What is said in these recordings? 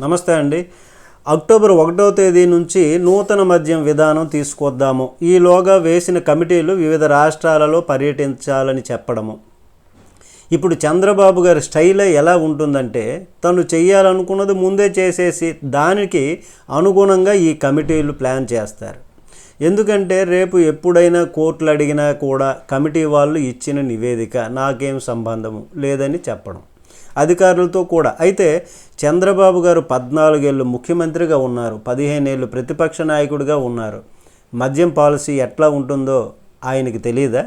నమస్తే అండి. అక్టోబర్ ఒకటో తేదీ నుంచి నూతన మద్యం విధానం తీసుకొద్దాము. ఈలోగా వేసిన కమిటీలు వివిధ రాష్ట్రాలలో పర్యటించాలని చెప్పడము. ఇప్పుడు చంద్రబాబు గారి స్టైలే ఎలా ఉంటుందంటే తను చేయాలనుకున్నది ముందే చేసేసి దానికి అనుగుణంగా ఈ కమిటీలు ప్లాన్ చేస్తారు. ఎందుకంటే రేపు ఎప్పుడైనా కోర్టులు అడిగినా కూడా కమిటీ వాళ్ళు ఇచ్చిన నివేదిక నాకేం సంబంధము లేదని చెప్పడం. అధికారులతో కూడా. అయితే చంద్రబాబు గారు పద్నాలుగేళ్ళు ముఖ్యమంత్రిగా ఉన్నారు. పదిహేనేళ్ళు ప్రతిపక్ష నాయకుడిగా ఉన్నారు. మద్యం పాలసీ ఎట్లా ఉంటుందో ఆయనకి తెలియదా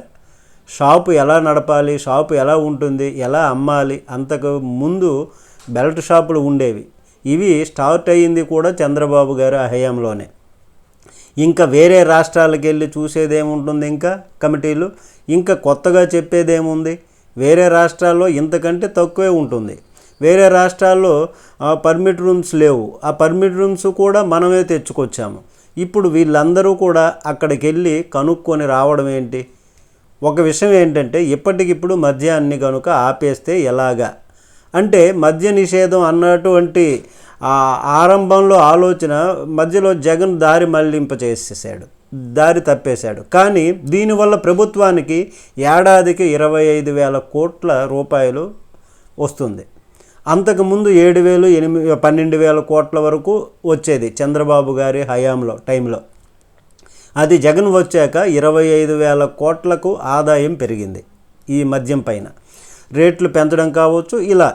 షాపు ఎలా నడపాలి? షాపు ఎలా ఉంటుంది? ఎలా అమ్మాలి? అంతకు ముందు బెల్ట్ షాపులు ఉండేవి. ఇవి స్టార్ట్ అయ్యింది కూడా చంద్రబాబు గారు హయాంలోనే. ఇంకా వేరే రాష్ట్రాలకు వెళ్ళి చూసేదేముంటుంది ఇంకా కమిటీలు? ఇంకా కొత్తగా చెప్పేదేముంది? వేరే రాష్ట్రాల్లో ఇంతకంటే తక్కువే ఉంటుంది. వేరే రాష్ట్రాల్లో పర్మిట్ రూమ్స్ లేవు. ఆ పర్మిట్ రూమ్స్ కూడా మనమే తెచ్చుకొచ్చాము. ఇప్పుడు వీళ్ళందరూ కూడా అక్కడికి వెళ్ళి కనుక్కొని రావడం ఏంటి? ఒక విషయం ఏంటంటే ఇప్పటికిప్పుడు మద్యాన్ని కనుక ఆపేస్తే ఎలాగా? అంటే మద్య నిషేధం అన్నటువంటి ఆ ఆరంభంలో ఆలోచన మధ్యలో జగన్ దారి మళ్ళింప చేసేసాడు దారి తప్పేశాడు. కానీ దీనివల్ల ప్రభుత్వానికి ఏడాదికి ఇరవై ఐదు వేల కోట్ల రూపాయలు వస్తుంది. అంతకుముందు ఏడు వేలు ఎనిమిది పన్నెండు వేల కోట్ల వరకు వచ్చేది చంద్రబాబు గారి హయాంలో టైంలో. అది జగన్ వచ్చాక ఇరవై ఐదు వేల కోట్లకు ఆదాయం పెరిగింది ఈ మద్యం పైన. రేట్లు పెంచడం కావచ్చు ఇలా.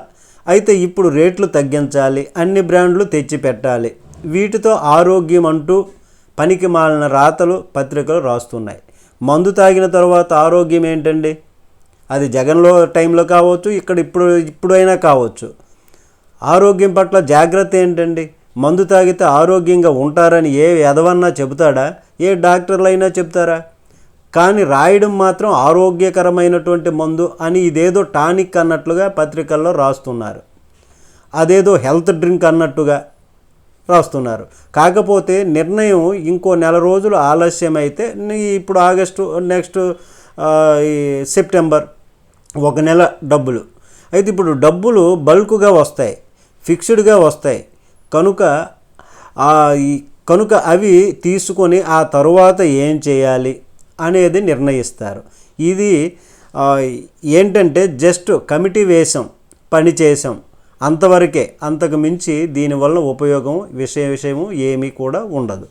అయితే ఇప్పుడు రేట్లు తగ్గించాలి అన్ని బ్రాండ్లు తెచ్చి పెట్టాలి వీటితో ఆరోగ్యం అంటూ పనికి మాలిన రాతలు పత్రికలు రాస్తున్నాయి. మందు తాగిన తర్వాత ఆరోగ్యం ఏంటండి? అది జగన్లో టైంలో కావచ్చు ఇక్కడ ఇప్పుడు ఇప్పుడైనా కావచ్చు. ఆరోగ్యం పట్ల జాగ్రత్త ఏంటండి? మందు తాగితే ఆరోగ్యంగా ఉంటారని ఏ ఎదవన్నా చెబుతాడా? ఏ డాక్టర్లైనా చెప్తారా కానీ రాయడం మాత్రం ఆరోగ్యకరమైనటువంటి మందు అని ఇదేదో టానిక్ అన్నట్లుగా పత్రికల్లో రాస్తున్నారు. అదేదో హెల్త్ డ్రింక్ అన్నట్టుగా. రాస్తున్నారు. కాకపోతే నిర్ణయం ఇంకో నెల రోజులు ఆలస్యమైతే ఇప్పుడు ఆగస్టు నెక్స్ట్ ఈ సెప్టెంబర్ ఒక నెల డబ్బులు. అయితే ఇప్పుడు డబ్బులు బల్క్గా వస్తాయి ఫిక్స్డ్గా వస్తాయి. కనుక కనుక అవి తీసుకొని ఆ తరువాత ఏం చేయాలి అనేది నిర్ణయిస్తారు. ఇది ఏంటంటే జస్ట్ కమిటీ వేసాం పని చేసాం అంతవరకే అంతకు మించి దీనివల్ల ఉపయోగం విషయ విషయము ఏమీ కూడా ఉండదు.